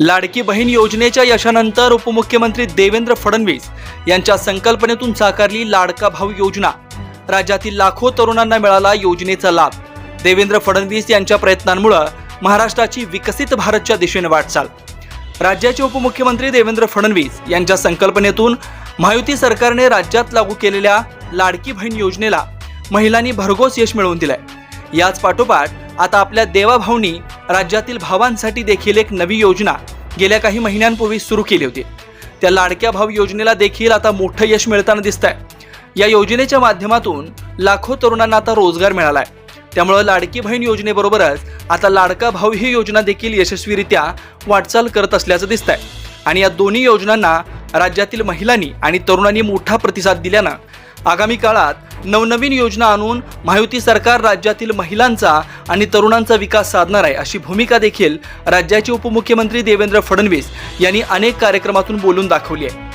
लाडकी बहीण योजनेच्या यशानंतर उपमुख्यमंत्री देवेंद्र फडणवीस यांच्या संकल्पनेतून साकारली लाडका भाऊ योजना. राज्यातील लाखो तरुणांना मिळाला योजनेचा लाभ. देवेंद्र फडणवीस यांच्या प्रयत्नांमुळे महाराष्ट्राची विकसित भारतच्या दिशेने वाटचाल. राज्याचे उपमुख्यमंत्री देवेंद्र फडणवीस यांच्या संकल्पनेतून महायुती सरकारने राज्यात लागू केलेल्या लाडकी बहीण योजनेला महिलांनी भरघोस यश मिळवून दिलंय. याच पाठोपाठ आता आपल्या देवाभाऊनी राज्यातील भावांसाठी देखील एक नवी योजना गेल्या काही महिन्यांपूर्वी सुरू केली होती. त्या लाडक्या भाऊ योजनेला देखील आता मोठं यश मिळताना दिसत आहे या योजनेच्या माध्यमातून लाखो तरुणांना आता रोजगार मिळाला आहे त्यामुळे लाडकी बहीण योजनेबरोबरच आता लाडका भाऊ ही योजना देखील यशस्वीरित्या वाटचाल करत असल्याचं दिसत आहे आणि या दोन्ही योजनांना राज्यातील महिलांनी आणि तरुणांनी मोठा प्रतिसाद दिल्यानं आगामी काळात नवनवीन योजना आणून महायुती सरकार राज्यातील महिलांचा आणि तरुणांचा विकास साधणार आहे अशी भूमिका देखील राज्याचे उपमुख्यमंत्री देवेंद्र फडणवीस यांनी अनेक कार्यक्रमातून बोलून दाखवली आहे.